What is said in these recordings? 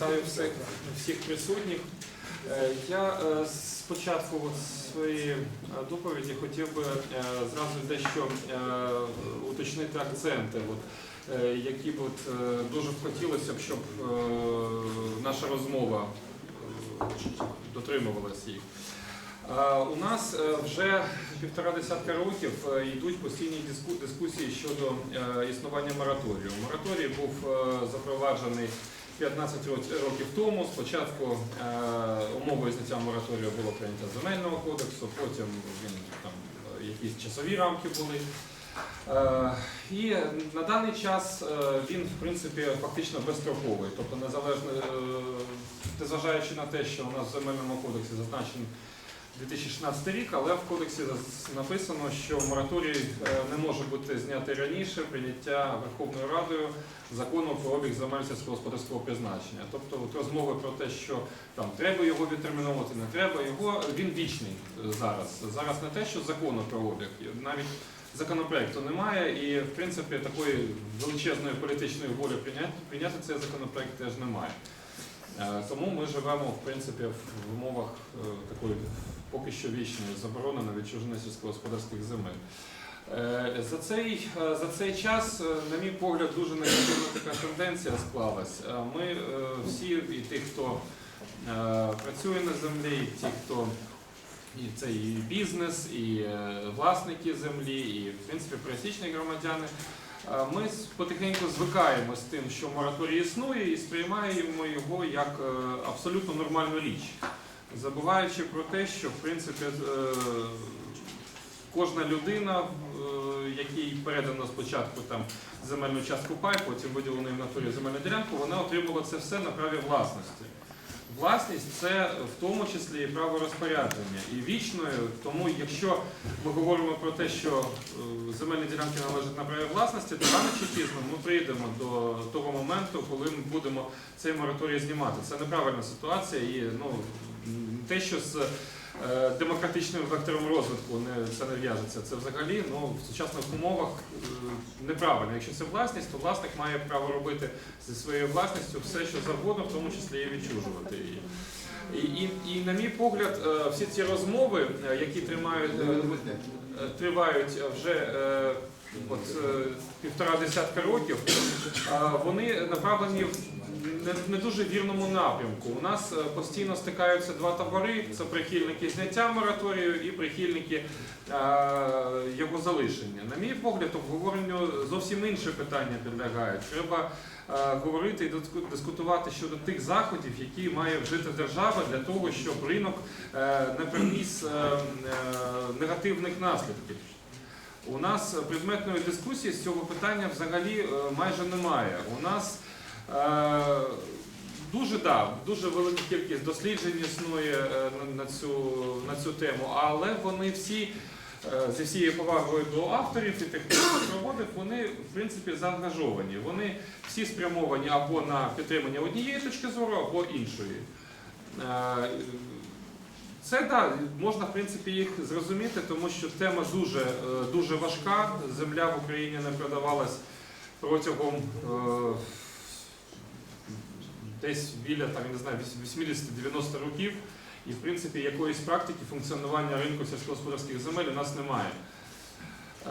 Вітаю всіх, всіх присутніх. Е, Я е, спочатку своєї е, доповіді хотів би зразу дещо уточнити акценти, які б дуже хотілося б, щоб наша розмова дотримувалась їх. У нас вже півтора десятка років йдуть постійні дискусії щодо існування мораторію. Мораторій був запроваджений 15 років тому. Спочатку е, умовою зняття мораторію було прийняття земельного кодексу, потім він там е, якісь часові рамки були. Е, І на даний час він, в принципі, фактично безстроковий. Тобто, незалежно, незважаючи на те, що у нас в земельному кодексі зазначено 2016 рік, але в кодексі написано, що мораторій е, не може бути знятий раніше прийняття Верховною Радою закону про обіг земель сільськогосподарського призначення. Тобто от розмови про те, що там треба його відтерміновувати, не треба його, він вічний е, зараз. Зараз не те, що закону про обіг, навіть законопроекту немає, і в принципі такої величезної політичної волі прийняти, прийняти цей законопроект теж немає. Е, Тому ми живемо в принципі в умовах такої поки що вічної заборони на відчуження сільськогосподарських земель. Е, За цей, е, за цей час, е, на мій погляд, дуже негативна така тенденція склалась. Ми всі, і ті, хто працює на землі, і ті, хто і це і бізнес, і власники землі, і в принципі пересічні громадяни. Ми потихеньку звикаємо з тим, що мораторій існує, і сприймаємо його як абсолютно нормальну річ, забуваючи про те, що в принципі е, кожна людина, е, якій передано спочатку там земельну частку пай, потім виділеної в натурі земельну ділянку, вона отримала це все на праві власності. Власність це в тому числі і право розпорядження і вічною. Тому, якщо ми говоримо про те, що е, земельні ділянки належать на праві власності, то рано чи пізно ми прийдемо до того моменту, коли ми будемо цей мораторій знімати. Це неправильна ситуація і ну те, що з демократичним вектором розвитку не це не в'яжеться. Це взагалі ну в сучасних умовах е, неправильно. Якщо це власність, то власник має право робити зі своєю власністю все, що завгодно, в тому числі і відчужувати її. І, і, і на мій погляд, е, всі ці розмови, е, які тримають, е, е, тривають вже е, от, е, півтора десятка років, е, вони направлені не, не дуже вірному напрямку. У нас е, постійно стикаються два табори: це прихильники зняття мораторію і прихильники е, його залишення. На мій погляд, обговоренню зовсім інше питання підлягають. Треба е, говорити і диску- дискутувати щодо тих заходів, які має вжити держава для того, щоб ринок е, не приніс е, е, негативних наслідків. У нас предметної дискусії з цього питання взагалі е, майже немає. У нас дуже да, дуже велика кількість досліджень існує е, на, цю, на цю тему, але вони всі. е, Зі всією повагою до авторів і тих, хто проводив, вони в принципі заангажовані. Вони всі спрямовані або на підтримання однієї точки зору, або іншої. Е, Це да, можна в принципі їх зрозуміти, тому що тема дуже, е, дуже важка. Земля в Україні не продавалась протягом е, десь біля там, я не знаю, 80-90 років. І в принципі якоїсь практики функціонування ринку сільськогосподарських земель у нас немає.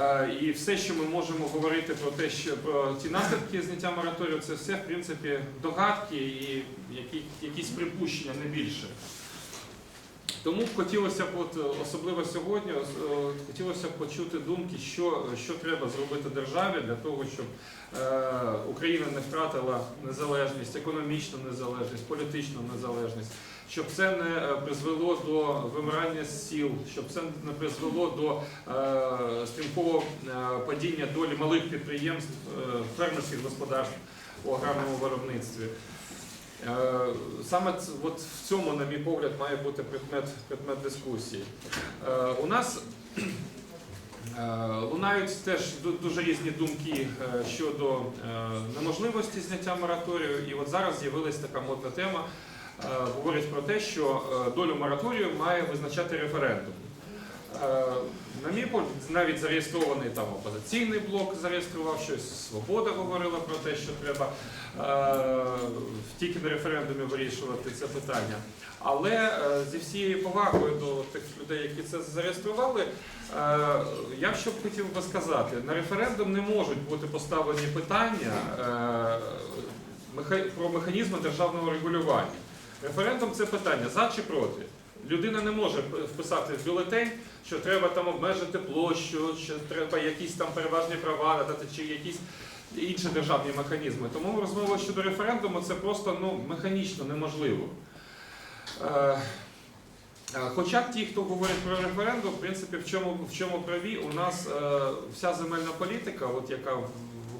Е, І все, що ми можемо говорити про те, що про ті наслідки зняття мораторію, це все в принципі догадки і які, якісь припущення, не більше. Тому б хотілося б, от, е, особливо сьогодні, е, хотілося б почути думки, що, що треба зробити державі для того, щоб е, Україна не втратила незалежність, економічну незалежність, політичну незалежність, щоб це не е, призвело до вимирання сіл, щоб це не призвело до е, стрімкого е, падіння долі малих підприємств, е, фермерських господарств у аграрному виробництві. Е, Саме от в цьому, на мій погляд, має бути предмет, предмет дискусії. Е, У нас е, лунають теж дуже різні думки щодо неможливості зняття мораторію. І от зараз з'явилася така модна тема. Говорять про те, що долю мораторію має визначати референдум. На мій погляд, навіть зареєстрований там опозиційний блок зареєстрував щось, свобода говорила про те, що треба тільки на референдумі вирішувати це питання. Але е, зі всією повагою до тих людей, які це зареєстрували, е, я б що б хотів би сказати, на референдум не можуть бути поставлені питання е, про механізми державного регулювання. Референдум це питання за чи проти. Людина не може вписати в бюлетень, що треба там обмежити площу, що треба якісь там переважні права надати, чи якісь інші державні механізми. Тому розмова щодо референдуму це просто ну, механічно неможливо. Е, е, Хоча ті, хто говорить про референдум, в принципі, в чому, в чому праві, у нас е, вся земельна політика, от яка в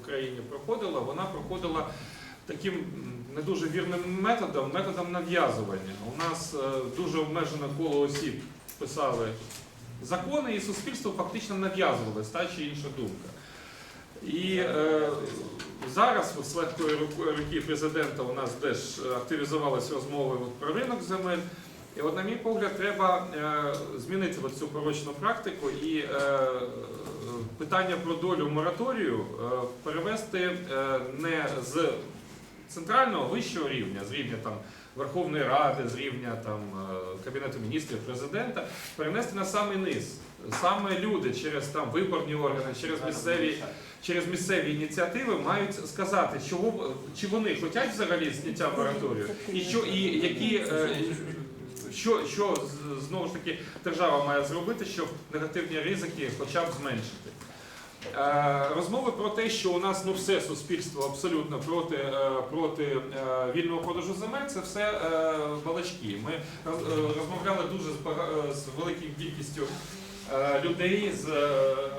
Україні проходила, вона проходила таким не дуже вірним методом, методом нав'язування. У нас е, дуже обмежене коло осіб писали закони, і суспільство фактично нав'язувалась та чи інша думка. І е, зараз от, з легкої руки президента у нас теж активізувалися розмови от, про ринок земель. І от, на мій погляд, треба е, змінити цю порочну практику і е, питання про долю мораторію е, перевести е, не з центрального вищого рівня, з рівня там, Верховної Ради, з рівня там, е, Кабінету міністрів, президента, перенести на самий низ. Саме люди через там, виборні органи, через місцеві через місцеві ініціативи мають сказати, чого чи вони хочуть взагалі зняття мораторію, і що і які е, що, що знову ж таки держава має зробити, щоб негативні ризики хоча б зменшити. Е, Розмови про те, що у нас ну все суспільство абсолютно проти, е, проти вільного продажу земель, це все балачки. Ми розмовляли дуже з, великою кількістю людей, з е,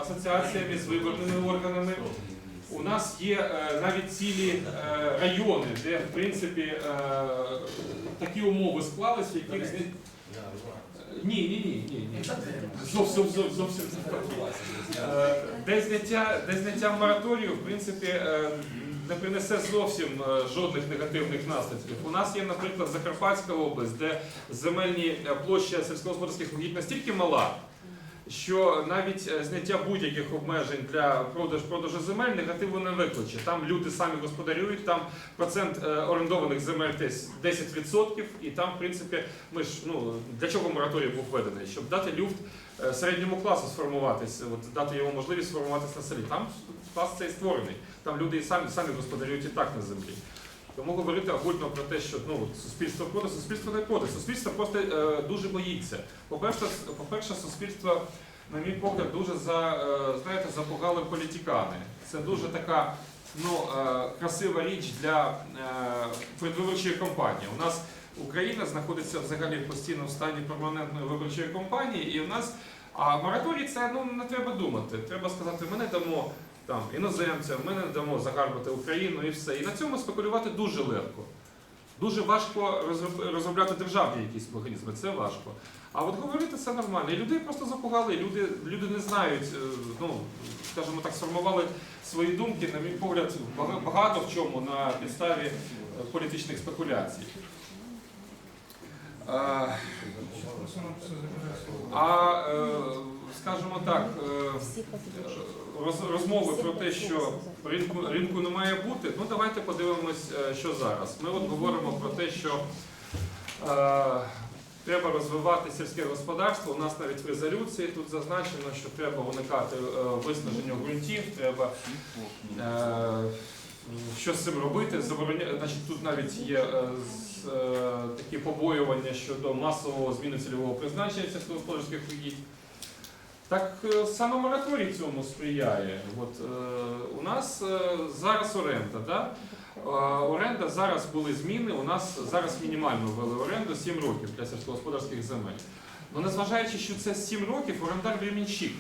асоціаціями, з виборними органами. У нас є е, навіть цілі е, райони, де в принципі е, такі умови склались, в яких ні, ні, ні, ні, ні. Зовсім зовсім зовсім. Е, Де зняття, де зняття мораторію, в принципі, е, не принесе зовсім е, жодних негативних наслідків. У нас є, наприклад, Закарпатська область, де земельні е, площа сільськогосподарських угідь настільки мала, що навіть е, зняття будь-яких обмежень для продаж продажу земель негативу не викличе. Там люди самі господарюють, там процент е, орендованих земель десь 10%, і там, в принципі, ми ж ну для чого мораторій був введений? Щоб дати люфт е, середньому класу сформуватися, от дати йому можливість сформуватися на селі. Там клас цей створений. Там люди і самі самі господарюють і так на землі. Тому говорити огульно про те, що ну, суспільство проти, суспільство не проти. Суспільство просто е, дуже боїться. По-перше, по-перше, суспільство, на мій погляд, дуже за, е, знаєте, запугали політикани. Це дуже така ну, е, красива річ для е, предвиборчої кампанії. У нас Україна знаходиться взагалі в постійно в стані перманентної виборчої кампанії, і в нас а мораторій це ну не треба думати. Треба сказати, ми не дамо там іноземцям, ми не дамо загарбати Україну і все. І на цьому спекулювати дуже легко. Дуже важко розробляти державні якісь механізми, це важко. А от говорити це нормально. І людей просто запугали, люди, люди не знають, е, ну, скажімо так, сформували свої думки, на мій погляд, багато в чому на підставі е, політичних спекуляцій. А, а е, скажімо так, е, розмови про те, що ринку, ринку не має бути, ну давайте подивимось, е, що зараз. Ми от говоримо про те, що е, треба розвивати сільське господарство. У нас навіть в резолюції тут зазначено, що треба уникати е, виснаження ґрунтів, треба е, що з цим робити. Забороня... Значить, тут навіть є е, е, такі побоювання щодо масового зміни цільового призначення сільськогосподарських угідь. Так е, саме мораторій цьому сприяє. От, е, у нас е, зараз оренда. Да? Е, оренда зараз були зміни. У нас зараз мінімально ввели оренду 7 років для сільськогосподарських земель. Ну, незважаючи, що це 7 років, орендар временщик.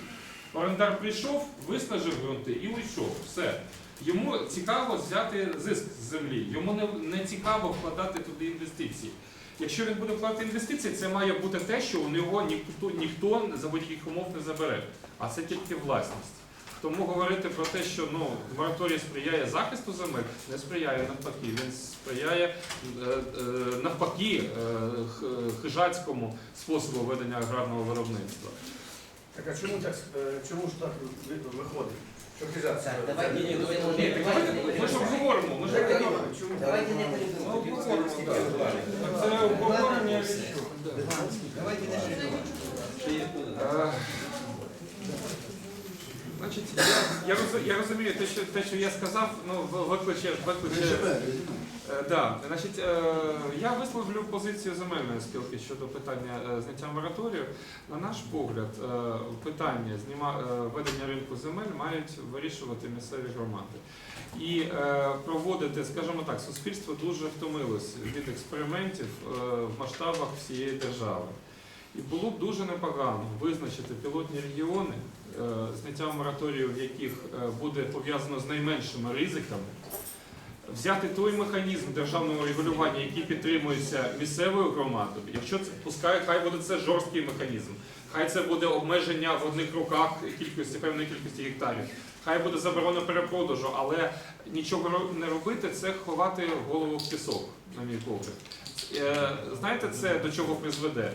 Орендар прийшов, виснажив ґрунти і уйшов. Все. Йому цікаво взяти зиск з землі, йому не, не цікаво вкладати туди інвестиції. Якщо він буде вкладати інвестиції, це має бути те, що у нього ніхто, ніхто за будь-яких умов не забере, а це тільки власність. Тому говорити про те, що ну, мораторій сприяє захисту земель, не сприяє навпаки. Він сприяє е, е, навпаки е, хижацькому способу ведення аграрного виробництва. Так а чому так, чому ж так виходить? Що хижаться? Так, давайте не Ми ж обговоримо, ми ж обговоримо. Давайте не перебивати. Це обговорення. Давайте не Е, Значить, я, я, роз- я розумію, те що, те, що я сказав, ну, в- викличе, викличе Е, Да, значить, е, я висловлю позицію земельної спілки щодо питання е, зняття мораторію. На наш погляд, е, питання зніма, е, ведення ринку земель мають вирішувати місцеві громади. І е, проводити, скажімо так, суспільство дуже втомилось від експериментів е, в масштабах всієї держави. І було б дуже непогано визначити пілотні регіони, зняття мораторію, в яких е, буде пов'язано з найменшими ризиками, взяти той механізм державного регулювання, який підтримується місцевою громадою, якщо це пускай, хай буде це жорсткий механізм, хай це буде обмеження в одних руках кількості певної кількості гектарів, хай буде заборона перепродажу, але нічого не робити це ховати голову в пісок, на мій погляд. Е, Знаєте, це до чого призведе?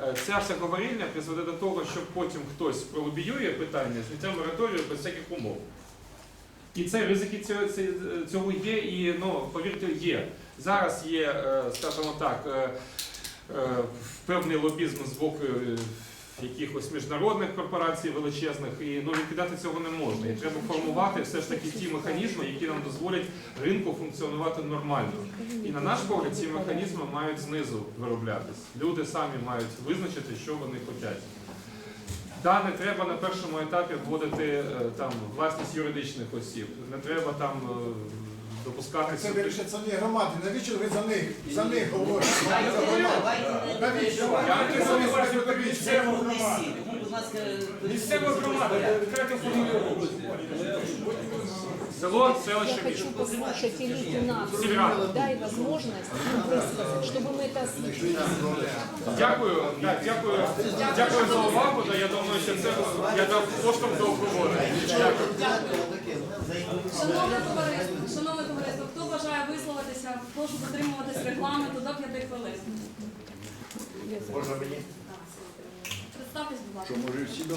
Е, Ця вся говорильня призведе до того, що потім хтось пролобіює питання зняття мораторію без всяких умов. І це ризики цього, є, і ну, повірте, є. Зараз є, е, скажімо так, е, певний лобізм з боку якихось міжнародних корпорацій величезних, і ну, відкидати цього не можна. І треба формувати все ж таки ті механізми, які нам дозволять ринку функціонувати нормально. І на наш погляд, ці механізми мають знизу вироблятись. Люди самі мають визначити, що вони хочуть. Да, не треба на першому етапі вводити е, там власність юридичних осіб. Не треба там е, допускати Це сюди- вирішать самі громади. Навіщо ви за них? За них говорите? Давайте За не- громади. давайте не Навіщо? перебивати. Я не самі говорю, собі Це місцеву в громаду. лисі. Тому, будь ласка, Місцева громада, відкрити формулювання. Село, селище, Я місто. хочу послушать Илью нас. Северян. Дай возможность им высказать, чтобы мы это слышали. Дякую, да, дякую, дякую за увагу. Да, я думаю, що це я дав поштовх до обговорення. Дякую. Шановне товариство, шановне товариство, хто бажає висловитися, прошу дотримуватись регламенту до 5 хвилин. Можна мені? Представтесь, будь ласка. Що може всі